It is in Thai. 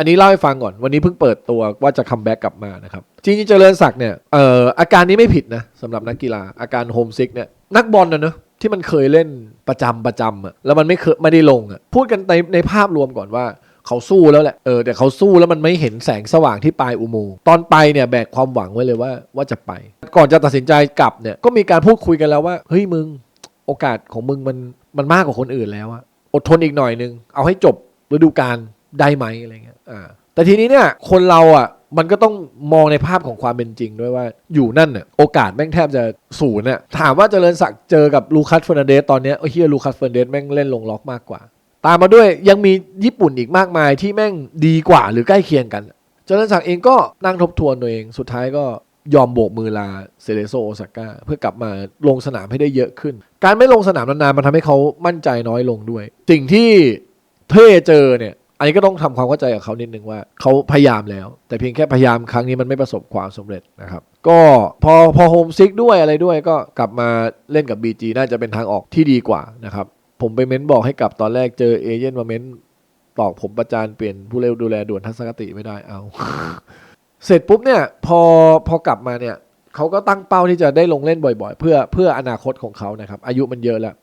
อันนี้เล่าให้ฟังก่อน วันนี้เพิ่งเปิดตัวว่าจะคัมแบ็กกลับมานะครับ จริงๆเจริญศักดิ์เนี่ยเอ่ออาการนี้ไม่ผิดนะสำหรับนักกีฬาอาการโฮมซิกเนี่ยนักบอลนะเนอะที่มันเคยเล่นประจำประจำอะแล้วมันไม่เคยไม่ได้ลงอะพูดกันในในภาพรวมก่อนว่าเขาสู้แล้วแหละเออแต่เขาสู้แล้วมันไม่เห็นแสงสว่างที่ปลายอุโมงค์ตอนไปเนี่ยแบกความหวังไว้เลยว่าว่าจะไป ก่อนจะตัดสินใจกลับเนี่ยก็มีการพูดคุยกันแล้วว่าเฮ้ยมึงโอกาสของมึงมันมันมากกว่าคนอื่นแล้วอะอดทนอีกหน่อยนึงเอาให้จบฤดูกาลได้ไหมอะไรเงี้ย แต่ทีนี้เนี่ยคนเราอะมันก็ต้องมองในภาพของความเป็นจริงด้วยว่าอยู่นั่นเน่ะโอกาสแม่งแทบจะศูนย์น่ะถามว่าเจริญศักดิ์เจอกับลูคัสเฟอร์นันเดสตอนเนี้ยโอ้เฮียลูคัสเฟอร์นันเดสแม่งเล่นลงล็อกมากกว่า ตามมาด้วยยังมีญี่ปุ่นอีกมากมายที่แม่งดีกว่าหรือใกล้เคียงกัน เจริญศักดิ์เองก็นั่งทบทวนตัวเองสุดท้ายก็ยอมโบกมือลาเซเลโซโอซาก้าเพื่อกลับมาลงสนามให้ได้เยอะขึ้น การไม่ลงสนามนานๆมันทำให้เขามั่นใจน้อยลงด้วย สิ่งที่เท่เจอเนี่ย อันนี้ก็ต้องทำความเข้าใจกับเขานิดนึงว่าเขาพยายามแล้ว แต่เพียงแค่พยายามครั้งนี้มันไม่ประสบความสำเร็จนะครับ ก็พอพอโฮมซิกด้วยอะไรด้วยก็กลับมาเล่นกับ BG น่าจะเป็นทางออกที่ดีกว่านะครับ ผมไปเม้นบอกให้กลับตอนแรกเจอเอเย่นมาเม้นตอกผมประจานเปลี่ยนผู้เร็วดูแลด่วนทัศนคติไม่ได้เอา เสร็จปุ๊บเนี่ยพอพอกลับมาเนี่ยเขาก็ตั้งเป้าที่จะได้ลงเล่นบ่อย ๆ เพื่อเพื่ออนาคตของเขานะครับ อายุมันเยอะแล้ว